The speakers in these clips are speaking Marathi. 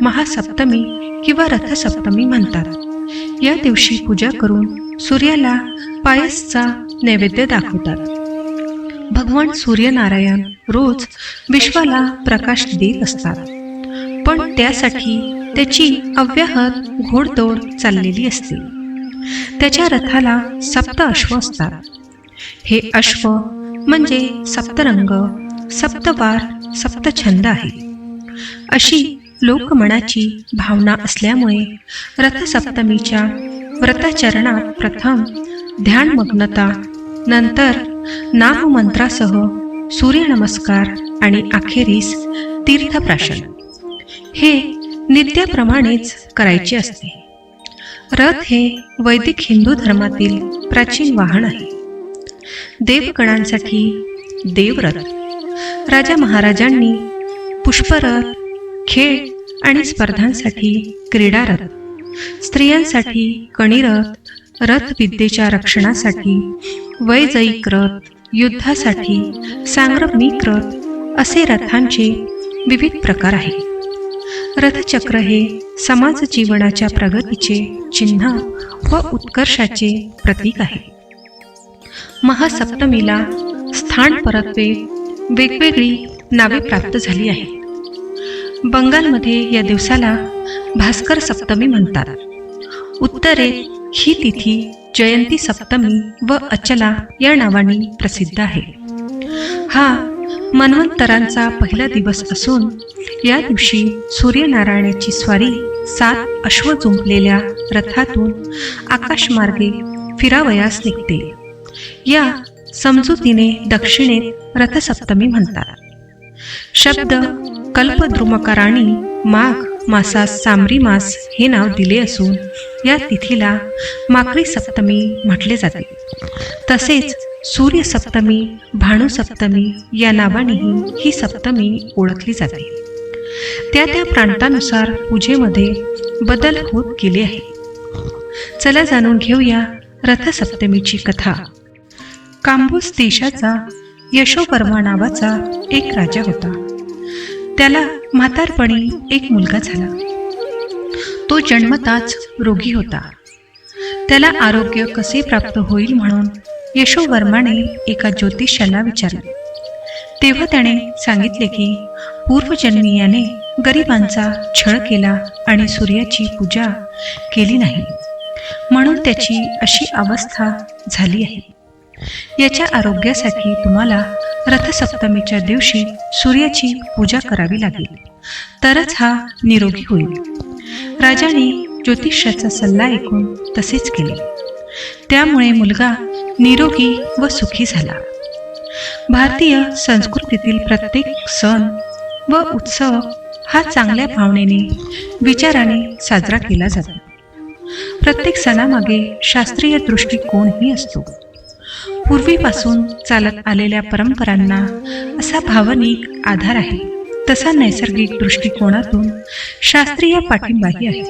महासप्तमी किंवा रथसप्तमी म्हणतात. या दिवशी पूजा करून सूर्याला पायसचा नैवेद्य दाखवतात. भगवान सूर्यनारायण रोज विश्वाला प्रकाश देत असतात. पण त्यासाठी त्याची अव्याहत घोडदौड चाललेली असते. त्याच्या रथाला सप्त अश्व असतात. हे अश्व म्हणजे सप्तरंग सप्तवार सप्तछंद आहे. अशी लोकमनाची भावना असल्यामुळे रथसप्तमीच्या व्रताचरणात प्रथम ध्यानमग्नता नंतर नाममंत्रासह सूर्यनमस्कार आणि अखेरीस तीर्थप्राशन. हे नित्याप्रमाणेच करायचे असते. रथ हे वैदिक हिंदू धर्मातील प्राचीन वाहन आहे. देवगणांसाठी देवरथ. राजा महाराजांनी पुष्परथ खेळ आणि स्पर्धांसाठी क्रीडारथ. स्त्रियांसाठी कणिरथ रथविद्येच्या रक्षणासाठी वैजयिक रथ युद्धासाठी सांग्रमिक रथ असे रथांचे विविध प्रकार आहेत. रथचक्र हे समाज जीवनाच्या प्रगतीचे चिन्ह व उत्कर्षाचे प्रतीक आहे. महासप्तमीला स्थान परत्वे वेगवेगळी नावे प्राप्त झाली आहेत. बंगालमध्ये या दिवसाला भास्कर सप्तमी म्हणतात. उत्तरेत ही तिथी जयंती सप्तमी व अचला या नावाने प्रसिद्ध आहे. हा मन्वंतरांचा पहिला दिवस असून या दिवशी सूर्यनारायणाची स्वारी सात अश्व जुंपलेल्या रथातून आकाशमार्गे फिरावयास निघते. या समजुतीने दक्षिणेत रथसप्तमी म्हणतात. शब्द कल्पद्रुमकारांनी माघ मासास सामरी मास हे नाव दिले असून या तिथीला माकळी सप्तमी म्हटले जाते. तसेच सूर्य सप्तमी भानू या नावानेही ही सप्तमी ओळखली जाते. त्या त्या प्रांतानुसार पूजेमध्ये बदल होत गेले आहे. चला जाणून घेऊया रथसप्तमीची कथा. कांबूस देशाचा यशोवर्मा नावाचा एक राजा होता. त्याला म्हातारपणी एक मुलगा झाला. तो जन्मताच रोगी होता. त्याला आरोग्य कसे प्राप्त होईल म्हणून यशोवर्माने एका ज्योतिषाला विचारले. तेव्हा त्याने सांगितले की पूर्वजन्मी याने गरिबांचा छळ केला आणि सूर्याची पूजा केली नाही. म्हणून त्याची अशी अवस्था झाली आहे. याच्या आरोग्यासाठी तुम्हाला रथसप्तमीच्या दिवशी सूर्याची पूजा करावी लागेल. तरच हा निरोगी होईल. राजाने ज्योतिषाचा सल्ला ऐकून तसेच केले. त्यामुळे मुलगा निरोगी व सुखी झाला. भारतीय संस्कृतीतील प्रत्येक सण व उत्सव हा चांगल्या भावनेने विचाराने साजरा केला जातो. प्रत्येक सणामागे शास्त्रीय दृष्टिकोनही असतो. पूर्वीपासून चालत आलेल्या परंपरांना असा भावनिक आधार आहे. तसा नैसर्गिक दृष्टिकोनातून शास्त्रीय पाठिंबाही आहे.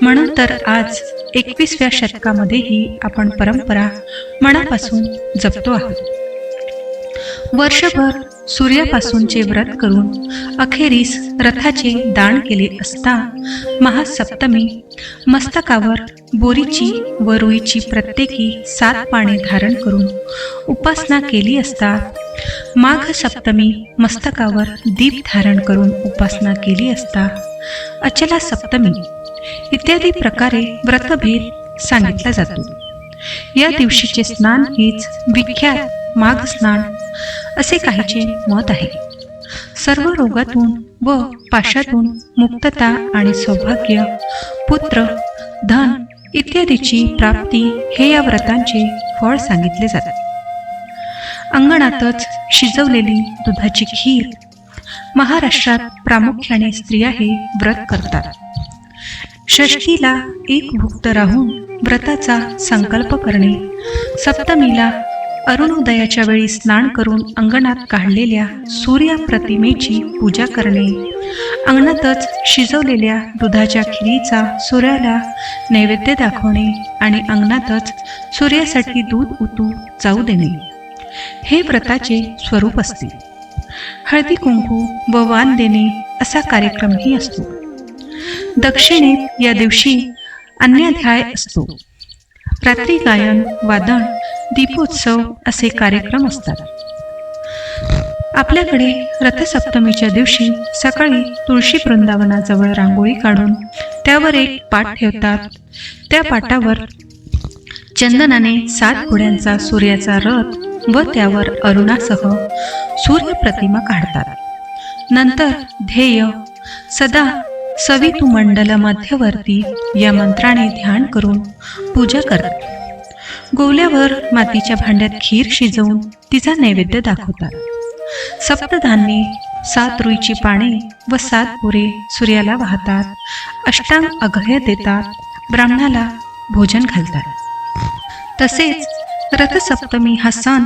म्हणून तर आज एकवीसव्या शतकामध्येही आपण परंपरा मनापासून जपतो आहोत. वर्षभर सूर्यापासूनचे व्रत करून अखेरीस रथाचे दान केले असता महासप्तमी मस्तकावर बोरीची व रुईची प्रत्येकी सात पाने धारण करून उपासना केली असता माघ सप्तमी मस्तकावर दीप धारण करून उपासना केली असता अचला सप्तमी इत्यादी प्रकारे व्रतभेद सांगितला जातो. या दिवशीचे स्नान हेच विख्यात माघ स्नान असे काहीचे मत आहे. सर्व रोगातून व पाशातून मुक्तता आणि सौभाग्य पुत्र धन इत्यादीची प्राप्ती हे या व्रतांचे फळ सांगितले जाते. अंगणातच शिजवलेली दुधाची खीर महाराष्ट्रात प्रामुख्याने स्त्रिया हे व्रत करतात. षष्टीला एक भुक्त राहून व्रताचा संकल्प करणे सप्तमीला अरुणोदयाच्या वेळी स्नान करून अंगणात काढलेल्या सूर्य प्रतिमेची पूजा करणे. अंगणातच शिजवलेल्या दुधाच्या खिरीचा सूर्याला नैवेद्य दाखवणे आणि अंगणातच सूर्यासाठी दूध उतू जाऊ देणे. हे व्रताचे स्वरूप असते. हळदी कुंकू व वाण देणे असा कार्यक्रमही असतो. दक्षिणेत या दिवशी अन्याध्याय असतो. रात्री गायन वादन दीपोत्सव असे कार्यक्रम असतात. आपल्याकडे रथसप्तमीच्या दिवशी सकाळी तुळशी वृंदावनाजवळ रांगोळी काढून त्यावर एक पाट ठेवतात. त्या पाटावर चंदनाने सात घोड्यांचा सूर्याचा रथ व त्यावर अरुणासह सूर्य प्रतिमा काढतात. नंतर ध्येय सदा सवितु मंडल मध्यवर्ती या मंत्राने ध्यान करून पूजा करतात. गोवल्यावर मातीच्या भांड्यात खीर शिजवून तिचा नैवेद्य दाखवतात. सप्तधान्ये सात रुईची पाने व सात पुरे सूर्याला वाहतात. अष्टांग अघय देतात. ब्राह्मणाला भोजन घालतात. तसेच रथसप्तमी हा सण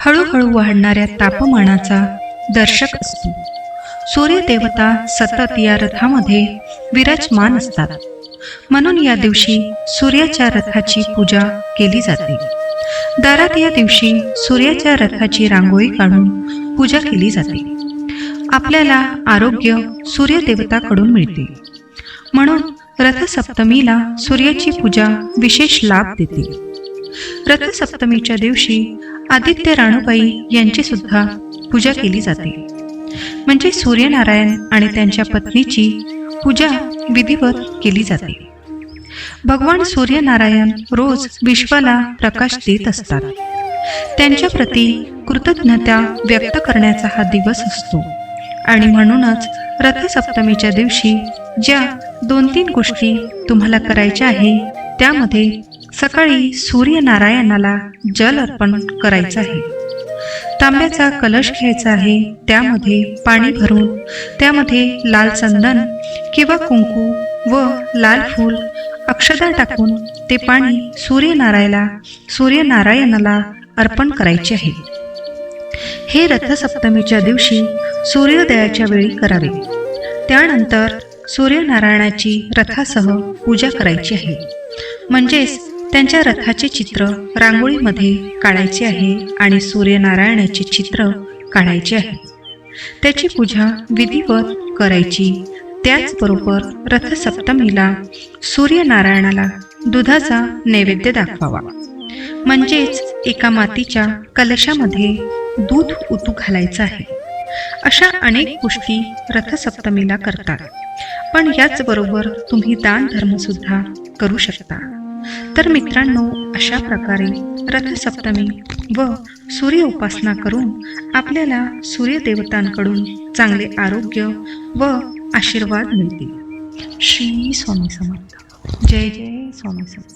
हळूहळू वाढणाऱ्या तापमानाचा दर्शक असतो. सूर्यदेवता सतत या रथामध्ये विराजमान असतात. म्हणून या दिवशी सूर्याच्या रथाची पूजा केली जाते. दारात या दिवशी सूर्याच्या रथाची रांगोळी काढून पूजा केली जाते. आपल्याला आरोग्य सूर्यदेवताकडून मिळते. म्हणून रथसप्तमीला सूर्याची पूजा विशेष लाभ देते. रथसप्तमीच्या दिवशी आदित्य राणूबाई यांची सुद्धा पूजा केली जाते. म्हणजे सूर्यनारायण आणि त्यांच्या पत्नीची पूजा विधिवत केली जाते. भगवान सूर्यनारायण रोज विश्वाला प्रकाश देत असतात. त्यांच्या प्रती कृतज्ञता व्यक्त करण्याचा हा दिवस असतो. आणि म्हणूनच रथसप्तमीच्या दिवशी ज्या दोन तीन गोष्टी तुम्हाला करायच्या आहे त्यामध्ये सकाळी सूर्यनारायणाला जल अर्पण करायचं आहे. तांब्याचा कलश घ्यायचा आहे. त्यामध्ये पाणी भरून त्यामध्ये लाल चंदन किंवा कुंकू व लाल फूल अक्षदा टाकून ते पाणी सूर्यनारायणाला सूर्यनारायणाला अर्पण करायचे आहे. हे रथसप्तमीच्या दिवशी सूर्योदयाच्या वेळी करावे. त्यानंतर सूर्यनारायणाची रथासह पूजा करायची आहे. म्हणजेच त्यांच्या रथाचे चित्र रांगोळीमध्ये काढायचे आहे आणि सूर्यनारायणाचे चित्र काढायचे आहे. त्याची पूजा विधिवत करायची. त्याचबरोबर रथसप्तमीला सूर्यनारायणाला दुधाचा नैवेद्य दाखवावा. म्हणजेच एका मातीच्या कलशामध्ये दूध उतू घालायचं आहे. अशा अनेक गोष्टी रथसप्तमीला करतात. पण याचबरोबर तुम्ही दान धर्मसुद्धा करू शकता. तर मित्रांनो अशा प्रकारे रथसप्तमी व सूर्य उपासना करून आपल्याला सूर्यदेवतांकडून चांगले आरोग्य व आशीर्वाद मिळतील. श्री स्वामी समर्थ. जय जय स्वामी समर्थ.